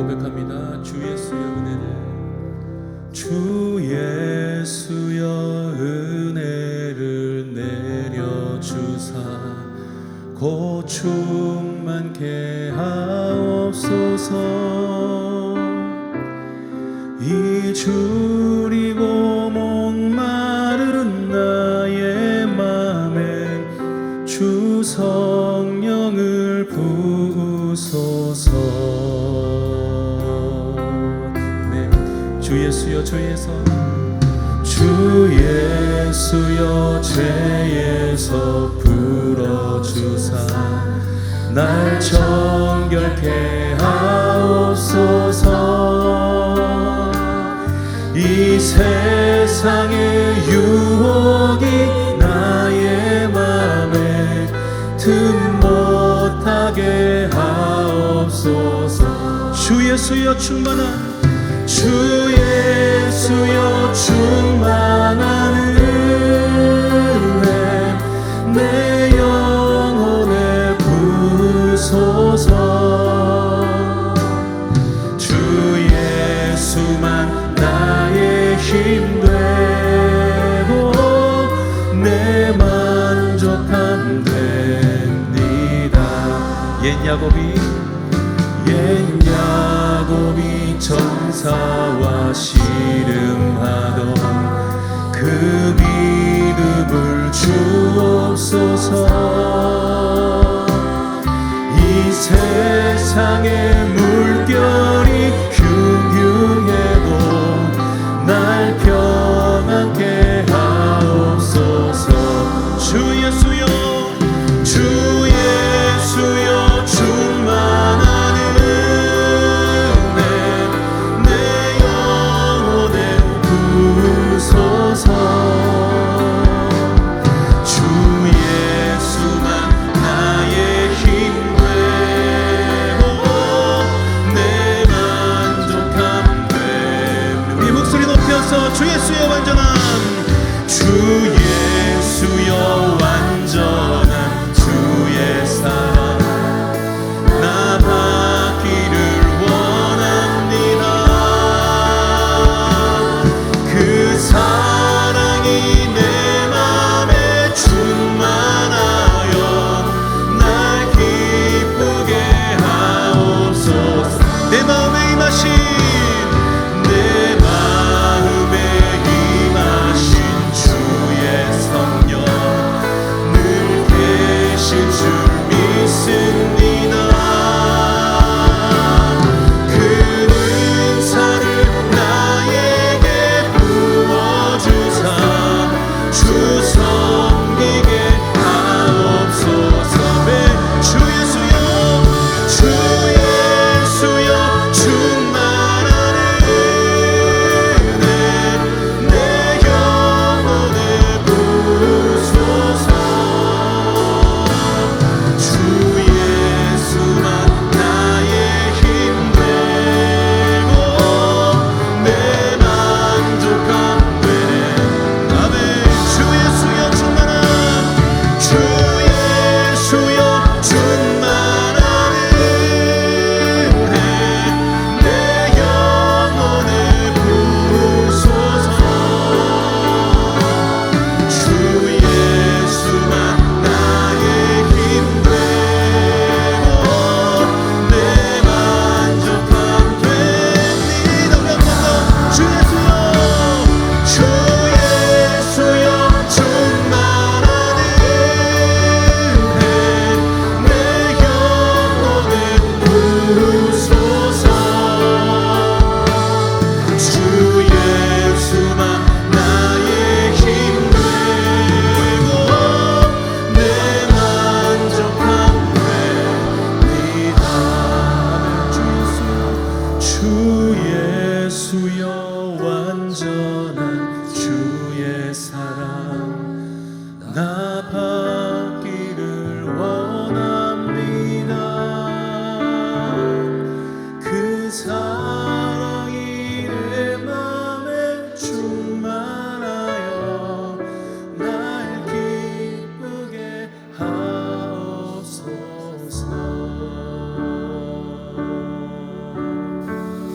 고백합니다. 주 예수의 은혜를 주 예수여 은혜를 내려 주사 고충만케 하옵소서 이 주리고 예수여 죄에서 주 예수여 죄에서 불어주사. 날 청결케 하옵소서. 이 세상의 유혹이 나의 마음에 틈 못하게 하옵소서. 주 예수여 충만한 주 예수여 충만한 은혜 내 영혼에 부소서. 주 예수만 나의 힘 되고 내 만족함 됩니다. 옛 야곱이 옛 야곱이 전 감사와 씨름하던 그 믿음을 주옵소서. 이 세상의 물결 Dema 주여 완전한 주의 사랑. 나